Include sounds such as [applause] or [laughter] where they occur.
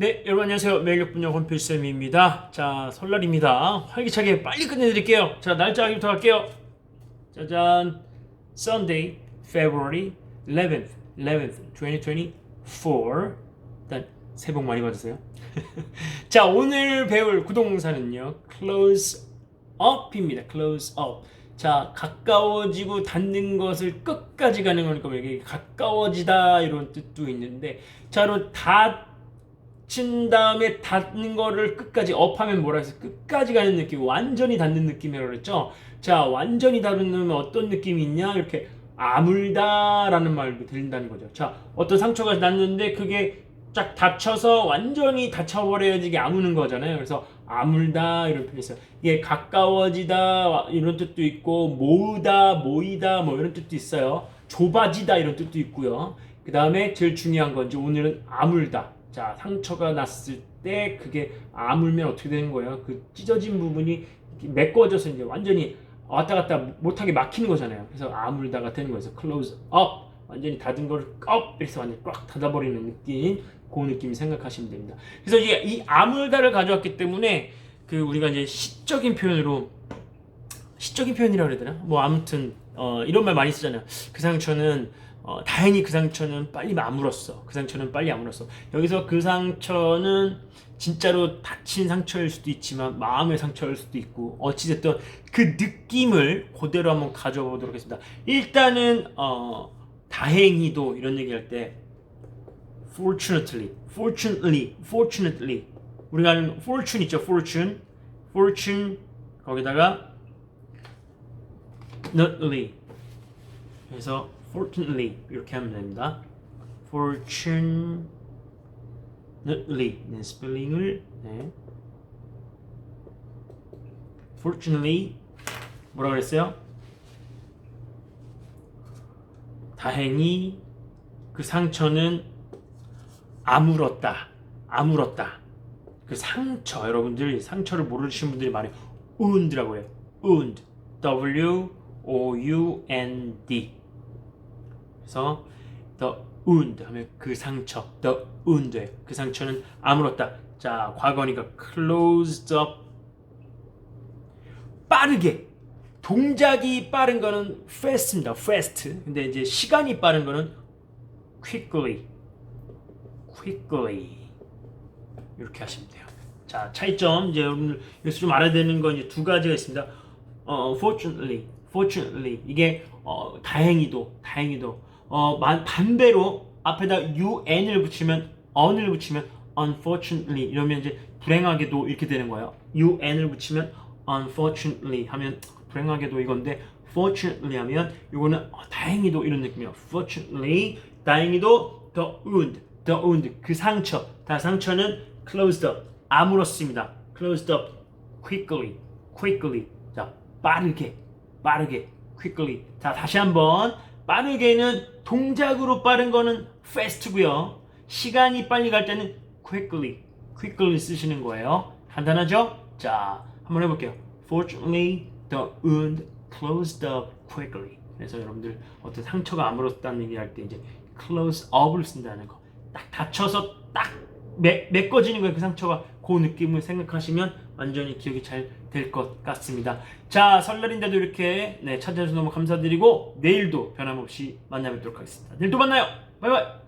네, 여러분 안녕하세요. 매일역분역 원필쌤입니다. 자, 설날입니다. 활기차게 빨리 끝내드릴게요. 자, 날짜 알기부터 할게요. 짜잔. Sunday, February 11th, 11th, 2024. 일단 새해 복 많이 받으세요. [laughs] 자, 오늘 배울 구동사는요. close up입니다. close up. 자, 가까워지고 닿는 것을 끝까지 가는 거니까 이게 가까워지다 이런 뜻도 있는데 자, 그럼 닫힌 다음에 닿는 거를 끝까지 업하면 뭐라 해서 끝까지 가는 느낌, 완전히 닿는 느낌이라고 그랬죠. 자, 완전히 닿는 어떤 느낌이 있냐? 이렇게 아물다 라는 말도 들린다는 거죠. 자, 어떤 상처가 났는데 그게 쫙 닫혀서 완전히 닫혀버려야지 이게 아무는 거잖아요. 그래서 아물다 이런 표현이 있어요. 이게 가까워지다 이런 뜻도 있고 모으다 모이다 뭐 이런 뜻도 있어요. 좁아지다 이런 뜻도 있고요. 그 다음에 제일 중요한 건지 오늘은 아물다. 자 상처가 났을 때 그게 아물면 어떻게 되는 거예요? 그 찢어진 부분이 메꿔져서 이제 완전히 왔다 갔다 못하게 막히는 거잖아요. 그래서 아물다가 되는 거예요. close up 완전히 닫은 걸 up 이렇게 완전히 꽉 닫아버리는 느낌 그 느낌 생각하시면 됩니다. 그래서 이제 이 아물다를 가져왔기 때문에 그 우리가 이제 시적인 표현으로 시적인 표현이라고 해야 되나? 뭐 아무튼 어, 이런 말 많이 쓰잖아요. 그 상처는 어, 다행히 그 상처는 빨리 아물었어. 그 상처는 빨리 아물었어. 여기서 그 상처는 진짜로 다친 상처일 수도 있지만 마음의 상처일 수도 있고 어찌됐든 그 느낌을 그대로 한번 가져보도록 하겠습니다. 일단은 어, 다행히도 이런 얘기할 때 fortunately, fortunately, fortunately 우리가 아는 fortune 있죠, fortune, fortune 거기다가 notly 그래서 fortunately 이렇게 하면 됩니다. fortunately 네, 스펠링을 네. fortunately 뭐라 그랬어요? 다행히 그 상처는 아물었다. 아물었다. 그 상처 여러분들 상처를 모르시는 분들이 많아요. wound라고 해요. wound. W O U N D. 그래서 the wound 하면 그 상처. the wound. 그 상처는 아물었다. 자, 과거니까 closed up. 빠르게 동작이 빠른 거는 fast입니다. fast. 근데 이제 시간이 빠른 거는 quickly. quickly. 이렇게 하시면 돼요. 자, 차이점 이제 여러분들 여기서 좀 알아야 되는 건 이제 두 가지가 있습니다. 어, fortunately, fortunately 이게 어, 다행히도, 다행히도 어, 만- 반대로 앞에다 un을 붙이면 on을 붙이면 unfortunately 이러면 이제 불행하게도 이렇게 되는 거예요. un을 붙이면 unfortunately 하면 불행하게도 이건데 fortunately 하면 이거는 어, 다행히도 이런 느낌이에요. fortunately 다행히도 the wound, the wound 그 상처, 다 상처는 closed up 아물었습니다. closed up quickly, quickly 자 빠르게, 빠르게 quickly 자 다시 한번 빠르게는 동작으로 빠른 거는 fast고요. 시간이 빨리 갈 때는 quickly, quickly 쓰시는 거예요. 간단하죠? 자, 한번 해볼게요. Fortunately, the wound closed up quickly. 그래서 여러분들 어떤 상처가 아물었다는 얘기할 때 이제 close up을 쓴다는 거. 딱 다쳐서 딱 매, 메꿔지는 거예요. 그 상처가 그 느낌을 생각하시면 완전히 기억이 잘 될 것 같습니다. 자, 설날인데도 이렇게 네, 찾아주셔서 너무 감사드리고 내일도 변함없이 만나뵙도록 하겠습니다. 내일 또 만나요. 바이바이.